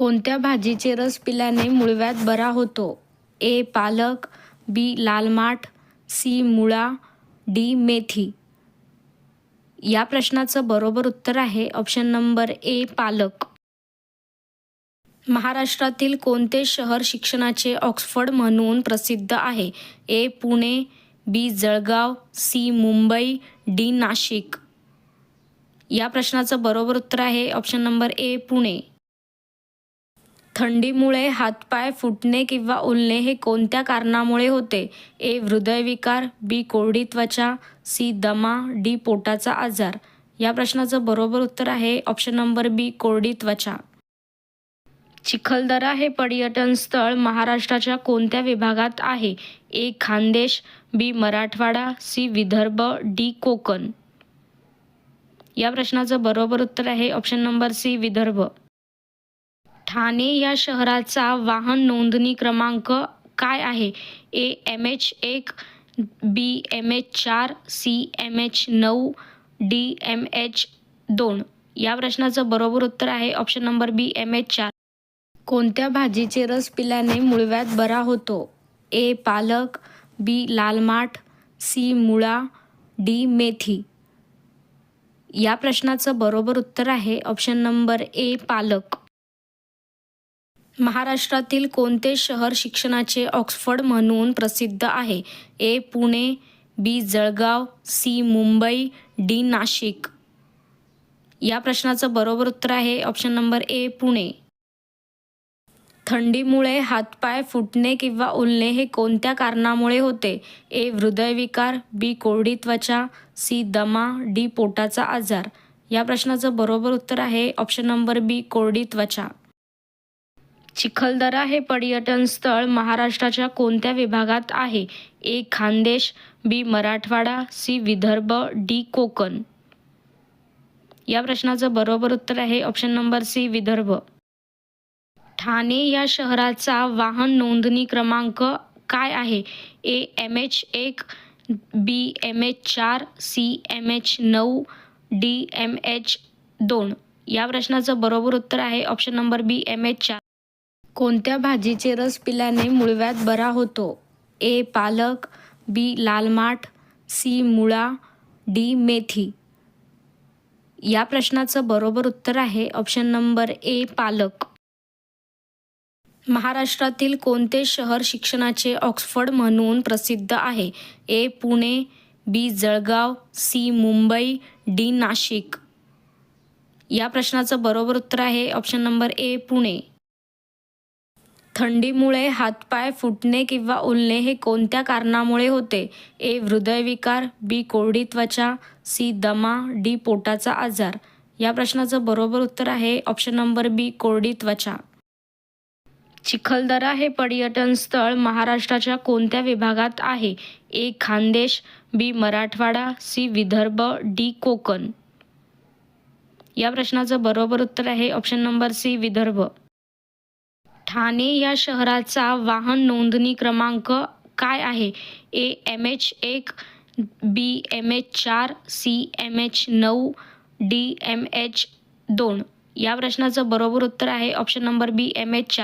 कोणत्या भाजीचे रस पिल्याने मुळव्यात बरा होतो? ए. पालक बी. लाल माठ सी. मुळा डी. मेथी. या प्रश्नाचं बरोबर उत्तर आहे ऑप्शन नंबर ए पालक. महाराष्ट्रातील कोणते शहर शिक्षणाचे ऑक्सफर्ड म्हणून प्रसिद्ध आहे? A. Pune B. Jalgaon C. Mumbai D. Nashik. या प्रश्नाचं बरोबर उत्तर आहे ऑप्शन नंबर ए पुणे. थंडीमुळे हातपाय फुटणे किंवा उलणे हे कोणत्या कारणामुळे होते? ए. हृदयविकार बी. कोरडी त्वचा सी. दमा डी. पोटाचा आजार. या प्रश्नाचं बरोबर उत्तर आहे ऑप्शन नंबर बी कोरडी त्वचा. चिखलदरा हे पर्यटन स्थळ महाराष्ट्राच्या कोणत्या विभागात आहे? A. Khandesh B. Marathwada C. Vidarbha D. Konkan. या प्रश्नाचं बरोबर उत्तर आहे option number C Vidarbha. Thane या शहराचा वाहन नोंदणी क्रमांक काय आहे? ए एम एच एक बी एम एच चार सी एम एच नऊ डी एम एच दोन. या प्रश्नाचं बरोबर उत्तर आहे. Option number B M H चार. कोणत्या भाजीचे रस पिल्याने मुळव्यात बरा होतो? ए पालक बी लाल माठ सी मुळा डी मेथी. या प्रश्नाचं बरोबर उत्तर आहे. ऑप्शन नंबर ए पालक. महाराष्ट्रातील कोणते शहर शिक्षणाचे ऑक्सफर्ड म्हणून प्रसिद्ध आहे? A Pune B Jalgaon C Mumbai D Nashik. या प्रश्नाचं बरोबर उत्तर आहे ऑप्शन नंबर ए पुणे. थंडीमुळे हातपाय फुटणे किंवा उलणे हे कोणत्या कारणामुळे होते? ए हृदयविकार बी कोरडी त्वचा सी दमा डी पोटाचा आजार. या प्रश्नाचं बरोबर उत्तर आहे ऑप्शन नंबर बी कोरडी त्वचा. चिखलदरा हे पर्यटन स्थळ महाराष्ट्राच्या कोणत्या विभागात आहे? A. Khandesh B. Marathwada C. Vidarbha D. Konkan. या प्रश्नाचं बरोबर उत्तर आहे option number C Vidarbha. Thane या शहराचा वाहन नोंदणी क्रमांक काय आहे? ए. एम एच एक बी. एम एच चार सी. एम एच नऊ डी. एम एच दोन. या प्रश्नाचं बरोबर उत्तर आहे option number B M H चार. कोणत्या भाजीचे रस पिल्याने मूळव्याध बरा होतो? ए. पालक बी. लाल माठ सी. मुळा डी. मेथी. या प्रश्नाचं बरोबर उत्तर आहे ऑप्शन नंबर ए पालक. महाराष्ट्रातील कोणते शहर शिक्षणाचे ऑक्सफर्ड म्हणून प्रसिद्ध आहे? A. Pune B. Jalgaon C. Mumbai D. Nashik. या प्रश्नाचं बरोबर उत्तर आहे ऑप्शन नंबर ए पुणे. थंडीमुळे हातपाय फुटणे किंवा उलणे हे कोणत्या कारणामुळे होते? ए. हृदयविकार बी. कोरडी त्वचा सी. दमा डी. पोटाचा आजार. या प्रश्नाचं बरोबर उत्तर आहे ऑप्शन नंबर बी कोरडी त्वचा. चिखलदरा हे पर्यटन स्थळ महाराष्ट्राच्या कोणत्या विभागात आहे? A. Khandesh B. Marathwada C. Vidarbha D. Konkan. या प्रश्नाचं बरोबर उत्तर आहे option number C Vidarbha. Thane या शहराचा वाहन नोंदणी क्रमांक काय आहे? ए एम एच एक बी एम एच चार सी एम एच नऊ डी एम एच दोन. या प्रश्नाचं बरोबर उत्तर आहे option number B M H चार.